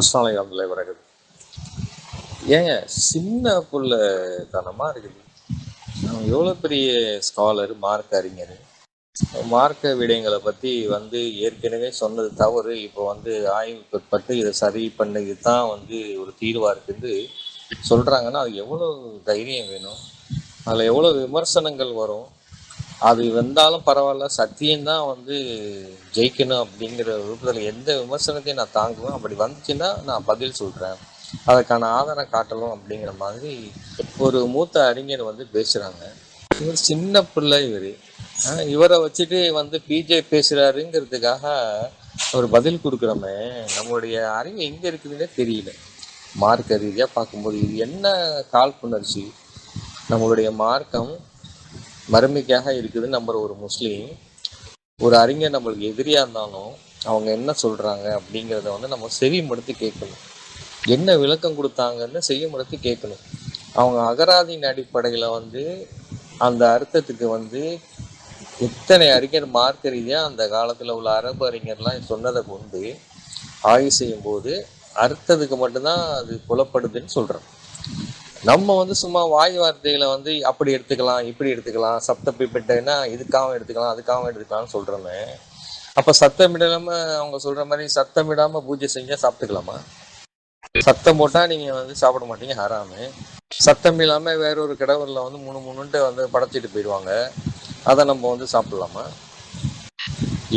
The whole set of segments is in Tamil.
அஸ்லாலை வந்து வரகுது ஏங்க சின்ன புள்ள தனமாக இருக்குது. நம்ம எவ்வளோ பெரிய ஸ்காலர் மார்க் அறிஞர். மார்க்க விடயங்களை பற்றி வந்து ஏற்கனவே சொன்னது தவறு. இப்போ வந்து ஆய்வுக்குட்பட்டு இதை சரி பண்ண இதுதான் வந்து ஒரு தீர்வாக இருக்குது சொல்கிறாங்கன்னா அது எவ்வளோ தைரியம் வேணும்? அதில் எவ்வளோ விமர்சனங்கள் வரும்? அது வந்தாலும் பரவாயில்ல. சத்தியம்தான் வந்து ஜெயிக்கணும் அப்படிங்கிற விருப்பத்தில் எந்த விமர்சனத்தையும் நான் தாங்குவேன். அப்படி வந்துச்சுன்னா நான் பதில் சொல்கிறேன் அதற்கான ஆதாரம் காட்டணும் அப்படிங்கிற மாதிரி ஒரு மூத்த அறிஞர் வந்து பேசுகிறாங்க இவர் சின்ன பிள்ளை இவர். இவரை வச்சுட்டு வந்து பிஜே பேசுகிறாருங்கிறதுக்காக ஒரு பதில் கொடுக்குறோமே. நம்மளுடைய அறிவு எங்கே இருக்குதுன்னே தெரியல. மார்க்க ரீதியாக பார்க்கும்போது இது என்ன காழ்ப்புணர்ச்சி? நம்மளுடைய மார்க்கம் மறுமைக்காக இருக்குது நம்புற ஒரு முஸ்லீம். ஒரு அறிஞர் நம்மளுக்கு எதிரியாக இருந்தாலும் அவங்க என்ன சொல்கிறாங்க அப்படிங்கிறத வந்து நம்ம செவிமடுத்து கேட்கணும். என்ன விளக்கம் கொடுத்தாங்கன்னு செய்ய மடுத்து கேட்கணும். அவங்க அகராதியின் அடிப்படையில் வந்து அந்த அர்த்தத்துக்கு வந்து எத்தனை அறிஞர் மார்க்க ரீதியாக அந்த காலத்தில் உள்ள அரபு அறிஞர்லாம் சொன்னதை கொண்டு ஆய்வு செய்யும் போது அர்த்தத்துக்கு மட்டும்தான் அது புலப்படுதுன்னு சொல்கிறோம் நம்ம வந்து சும்மா வாய் வார்த்தைகளை வந்து அப்படி எடுத்துக்கலாம் இப்படி எடுத்துக்கலாம் சப்த இதுக்காகவும் எடுத்துக்கலாம் அதுக்காகவும் எடுத்துக்கலாம்னு சொல்கிறோமே அப்போ சத்தமிடாமல் அவங்க சொல்கிற மாதிரி சத்தமிடாமல் பூஜை செஞ்சால் சாப்பிட்டுக்கலாமா? சத்தம் போட்டால் நீங்கள் வந்து சாப்பிட மாட்டீங்க ஹராமு. சத்தம் இல்லாமல் வேற ஒரு கிடவரில் வந்து மூணு மூணுன்ட்டு வந்து படைச்சிட்டு போயிடுவாங்க. அதை நம்ம வந்து சாப்பிட்லாமா?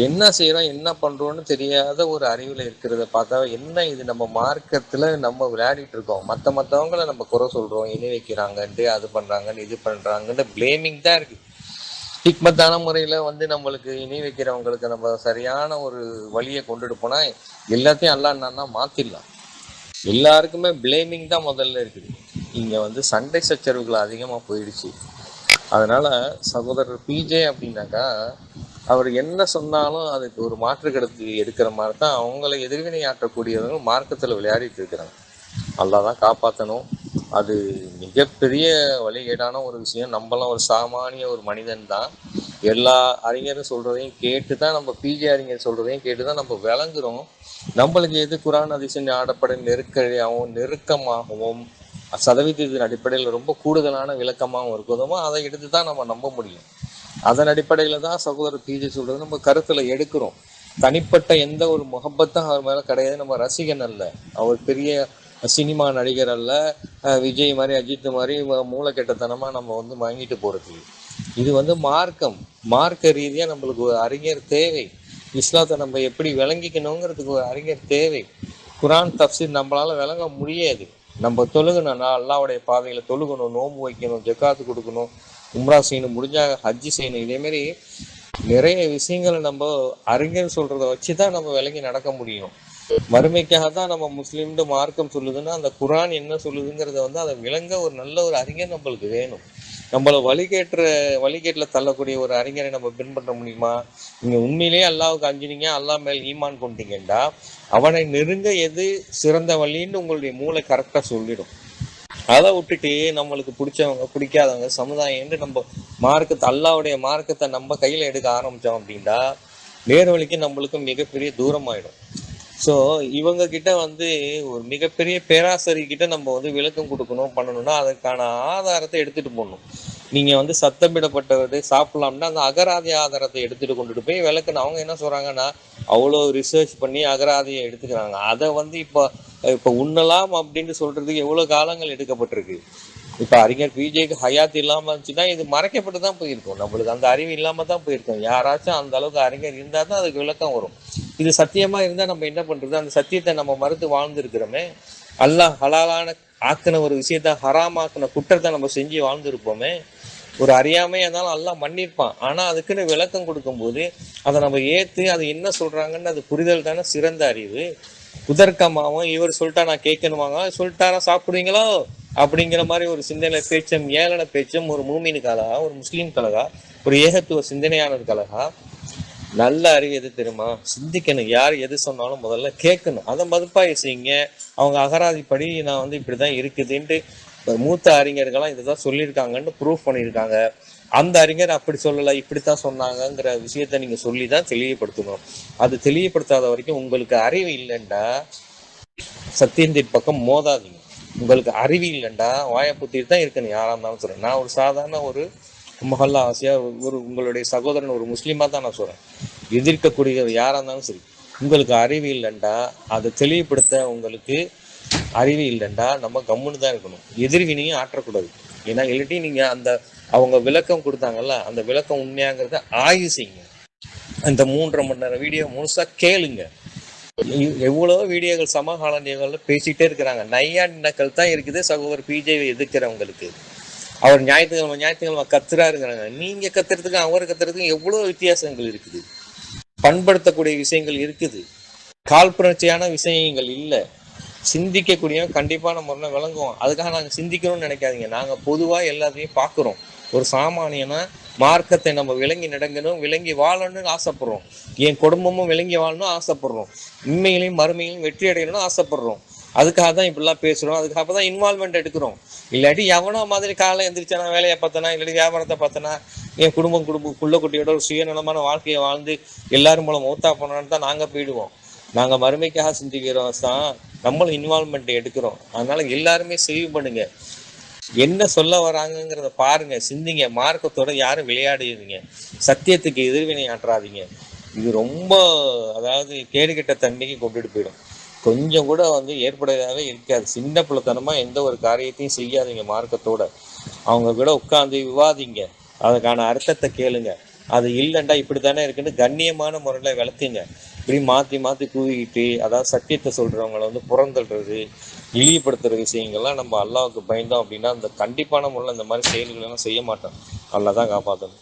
என்ன செய்கிறோம் என்ன பண்ணுறோன்னு தெரியாத ஒரு அறிவில் இருக்கிறத பார்த்தா என்ன இது? நம்ம மார்க்கத்தில் நம்ம விளையாடிட்டு இருக்கோம். மற்ற மற்றவங்கள நம்ம குறை சொல்கிறோம் இணை வைக்கிறாங்கன்ட்டு அது பண்ணுறாங்கன்னு இது பண்ணுறாங்கன்னு பிளேமிங் தான் இருக்குது ஹிக்மத்தான முறையில் வந்து நம்மளுக்கு இணை வைக்கிறவங்களுக்கு நம்ம சரியான ஒரு வழியை கொண்டுட்டு போனால் எல்லாத்தையும் அல்லா என்னன்னா மாற்றிடலாம் எல்லாருக்குமே பிளேமிங் தான் முதல்ல இருக்குது. இங்கே வந்து சண்டை சச்சரவுகள் அதிகமாக போயிடுச்சு. அதனால சகோதரர் பிஜே அப்படின்னாக்கா அவர் என்ன சொன்னாலும் அதுக்கு ஒரு மாற்று கருத்து எடுக்கிற மாதிரி தான் அவங்களை எதிர்வினை ஆற்றக்கூடியவங்க மார்க்கத்தில் விளையாடிட்டு இருக்கிறாங்க. அல்லா தான் காப்பாற்றணும் அது மிகப்பெரிய வழிகேடான ஒரு விஷயம். நம்மளாம் ஒரு சாமானிய ஒரு மனிதன் தான். எல்லா அறிஞரும் சொல்கிறதையும் கேட்டு தான் நம்ம பிஜே அறிஞர் சொல்கிறதையும் கேட்டு தான் நம்ம விளங்குறோம். நம்மளுக்கு எது குரான் அதிசயம் ஆடப்பட நெருக்கடியாகவும் நெருக்கமாகவும் சதவீதத்தின் அடிப்படையில் ரொம்ப கூடுதலான விளக்கமாகவும் இருக்குதோ அதை எடுத்து தான் நம்ம நம்ப முடியும். அதன் அடிப்படையில் தான் சகோதரர் பிஜி சொல்றது நம்ம கருத்துல எடுக்கிறோம். தனிப்பட்ட எந்த ஒரு முகப்பத்தும் அவர் மேல கிடையாது. நம்ம ரசிகன் அல்ல. அவர் பெரிய சினிமா நடிகர் அல்ல. விஜய் மாதிரி அஜித் மாதிரி மூளைக்கெட்டத்தனமா நம்ம வந்து வாங்கிட்டு போறது இது வந்து மார்க்கம். மார்க்க ரீதியா நம்மளுக்கு ஒரு அறிஞர் தேவை. இஸ்லாத்தை நம்ம எப்படி விளங்கிக்கணுங்கிறதுக்கு ஒரு அறிஞர் தேவை. குரான் தப்சீர் நம்மளால விளங்க முடியாது. நம்ம தொழுகணும். நான் அல்லாவுடைய பாதையில தொழுகணும் நோம்பு வைக்கணும் ஜக்காத்து கொடுக்கணும். உம்ரா செய்யணும் முடிஞ்சாக ஹஜ்ஜி செய்யணும். இதேமாரி நிறைய விஷயங்களை நம்ம அறிஞர் சொல்றத வச்சுதான் நம்ம விலகி நடக்க முடியும். வறுமைக்காக தான் நம்ம முஸ்லீம்டு மார்க்கம் சொல்லுதுன்னா அந்த குரான் என்ன சொல்லுதுங்கிறத வந்து அதை விளங்க ஒரு நல்ல ஒரு அறிஞர் நம்மளுக்கு வேணும். நம்மள வழிகேற்ற வழிகேட்டில் தள்ளக்கூடிய ஒரு அறிஞரை நம்ம பின்பற்ற முடியுமா? நீங்கள் உண்மையிலேயே அல்லாவுக்கு அஞ்சுனீங்க அல்லாஹ் மேல் ஈமான் கொண்டீங்கன்னா அவனை நெருங்க எது சிறந்த வழின்னு உங்களுடைய மூளை கரெக்டாக சொல்லிடும். அதை விட்டுட்டு நம்மளுக்கு பிடிச்சவங்க பிடிக்காதவங்க சமுதாயம்னு நம்ம மார்க்கத்தை அல்லாவுடைய மார்க்கத்தை நம்ம கையில் எடுக்க ஆரம்பித்தோம் அப்படின்னா நேர்வழிக்கு நம்மளுக்கு மிகப்பெரிய தூரமாயிடும். ஸோ இவங்க கிட்ட வந்து ஒரு மிகப்பெரிய பேராசரி கிட்ட நம்ம வந்து விளக்கம் கொடுக்கணும் பண்ணணும்னா அதுக்கான ஆதாரத்தை எடுத்துட்டு போகணும். நீங்க வந்து சத்தமிடப்பட்டது சாப்பிடலாம்னா அந்த அகராதி ஆதாரத்தை எடுத்துட்டு கொண்டுட்டு போய் விளக்கணும் அவங்க என்ன சொல்றாங்கன்னா அவ்வளோ ரிசர்ச் பண்ணி அகராதியை எடுத்துக்கிறாங்க. அதை வந்து இப்போ இப்போ உண்ணலாம் அப்படின்னு சொல்றதுக்கு எவ்வளோ காலங்கள் எடுக்கப்பட்டிருக்கு? இப்போ அறிஞர் பிஜேக்கு ஹயாத் இல்லாமல் இருந்துச்சுன்னா இது மறைக்கப்பட்டு தான் போயிருக்கும். நம்மளுக்கு அந்த அறிவு இல்லாமல் தான் போயிருக்கோம். யாராச்சும் அந்த அளவுக்கு அறிஞர் இருந்தால் தான் அதுக்கு விளக்கம் வரும். இது சத்தியமாக இருந்தால் நம்ம என்ன பண்ணுறது அந்த சத்தியத்தை நம்ம மறுத்து வாழ்ந்துருக்கிறோமே. அல்லாஹ் ஹலாலான ஆக்கின ஒரு விஷயத்த ஹராமாக்கின குற்றத்தை நம்ம செஞ்சு வாழ்ந்துருப்போமே. ஒரு அறியாமையாக இருந்தாலும் எல்லாம் மன்னிருப்பான் ஆனால் அதுக்குன்னு விளக்கம் கொடுக்கும்போது அதை நம்ம ஏற்று அது என்ன சொல்கிறாங்கன்னு அது புரிதல் தானே சிறந்த அறிவு. குதர்க்கமாவும் இவர் சொல்லிட்டா நான் கேட்கணுமாங்க? சொல்லிட்டாரா சாப்பிடுவீங்களோ அப்படிங்கிற மாதிரி ஒரு சிந்தனை பேச்சும் ஏளன பேச்சும் ஒரு மூமினுக்கு கழகா ஒரு முஸ்லீம் கழகா ஒரு ஏகத்துவ சிந்தனையானது கழகா நல்ல அறிவு எது தெரியுமா? சிந்திக்கணும். யார் எது சொன்னாலும் முதல்ல கேட்கணும். அதை மதிப்பாக செய்யுங்க. அவங்க அகராதிப்படி நான் வந்து இப்படிதான் இருக்குதுன்ட்டு மூத்த அறிஞர்கள்லாம் இதுதான் சொல்லியிருக்காங்கன்னு ப்ரூஃப் பண்ணியிருக்காங்க. அந்த அறிஞர் அப்படி சொல்லலை இப்படித்தான் சொன்னாங்கங்கிற விஷயத்த நீங்க சொல்லி தான் தெளிவுபடுத்தணும். அது தெளிவுபடுத்தாத வரைக்கும் உங்களுக்கு அறிவு இல்லைண்டா. சத்தியந்தின் பக்கம் மோதாதீங்க. உங்களுக்கு அறிவு இல்லைண்டா. வாயை புத்திட்டு தான் இருக்கணும் யாராக இருந்தாலும் சொல்கிறேன் நான் ஒரு சாதாரண ஒரு மஹல்லா ஆசையாக ஒரு உங்களுடைய சகோதரன் ஒரு முஸ்லீமாக தான் நான் சொல்கிறேன் எதிர்க்கக்கூடிய யாராக இருந்தாலும் சரி. உங்களுக்கு அறிவு இல்லைண்டா. அதை தெளிவுபடுத்த உங்களுக்கு அறிவு இல்லைண்டா. நம்ம கம்முன்னு தான் இருக்கணும். எதிர்வினையும் ஆற்றக்கூடாது. ஏன்னா இல்லாட்டி நீங்கள் அந்த அவங்க விளக்கம் கொடுத்தாங்கல்ல அந்த விளக்கம் உண்மையாங்கிறத ஆய்வு செய்யுங்க. அந்த மூன்றரை மணி நேரம் வீடியோ முழுசா கேளுங்க. எவ்வளவு வீடியோகள் வீடியோக்கள் சமகால நிகழ்வுகள் பேசிட்டே இருக்கிறாங்க. நையாண்டினக்கள் தான் இருக்குது சகோதரர் பிஜே எதிர்க்கிறவங்களுக்கு. அவர் ஞாயிற்றுக்கிழமை ஞாயிற்றுக்கிழமை கத்துறாருங்கிறாங்க. நீங்க கத்துறதுக்கும் அவர் கத்துறதுக்கும் எவ்வளவு வித்தியாசங்கள் இருக்குது? பண்படுத்தக்கூடிய விஷயங்கள் இருக்குது. காழ்ப்புணர்ச்சியான விஷயங்கள் இல்லை. சிந்திக்கக்கூடிய கண்டிப்பான முறையில் விளங்குவோம். அதுக்காக நாங்கள் சிந்திக்கணும்னு நினைக்காதீங்க. நாங்கள் பொதுவாக எல்லாத்தையும் பார்க்குறோம். ஒரு சாமானியனா மார்க்கத்தை நம்ம விளங்கி நடங்கணும் விளங்கி வாழணும்னு ஆசைப்படுறோம். என் குடும்பமும் விளங்கி வாழணும் ஆசைப்படுறோம். உண்மையிலையும் மறுமையிலையும் வெற்றி அடையணும்னு ஆசைப்படுறோம். அதுக்காக தான் இப்படிலாம் பேசுகிறோம் அதுக்காக தான் இன்வால்மெண்ட் எடுக்கிறோம். இல்லாட்டி எவனோ மாதிரி காலை எந்திரிச்சானா வேலையை பார்த்தனா இல்லாட்டி வியாபாரத்தை பார்த்தனா என் குடும்பம் குடும்பம் குள்ள குட்டியோட ஒரு சுயநலமான வாழ்க்கையை வாழ்ந்து எல்லாரும் மூலம் மௌத்தா போனோன்னு தான் நாங்கள் போயிடுவோம். நாங்கள் மறுமைக்காக சிந்திக்கிறோம் தான் நம்மளும் இன்வால்மெண்ட் எடுக்கிறோம். அதனால எல்லாருமே சேவ் பண்ணுங்க. என்ன சொல்ல வராங்கங்கிறத பாருங்க சிந்திங்க. மார்க்கத்தோட யாரும் விளையாடுவீங்க சத்தியத்துக்கு எதிர்வினை ஆற்றாதீங்க. இது ரொம்ப அதாவது கேடுகெட்ட தன்மைக்கு கொண்டுட்டு போயிடும். கொஞ்சம் கூட வந்து ஏற்புடையதாகவே இருக்காது. சின்ன பிள்ளைத்தனமாக எந்த ஒரு காரியத்தையும் செய்யாதீங்க மார்க்கத்தோட அவங்க கூட உட்காந்து விவாதிங்க. அதுக்கான அர்த்தத்தை கேளுங்க. அது இல்லைண்டா இப்படி தானே இருக்குன்னு கண்ணியமான முறையில் வளர்த்துங்க இப்படி மாற்றி மாற்றி கூவிக்கிட்டு அதாவது சத்தியத்தை சொல்கிறவங்கள வந்து புறந்தள்ளுறது இழிவுபடுத்துகிற விஷயங்கள்லாம் நம்ம அல்லாவுக்கு பயந்தோம் அப்படின்னா அந்த கண்டிப்பான முறையில் இந்த மாதிரி செயல்களெல்லாம் செய்ய மாட்டோம். அல்லா தான் காப்பாற்றணும்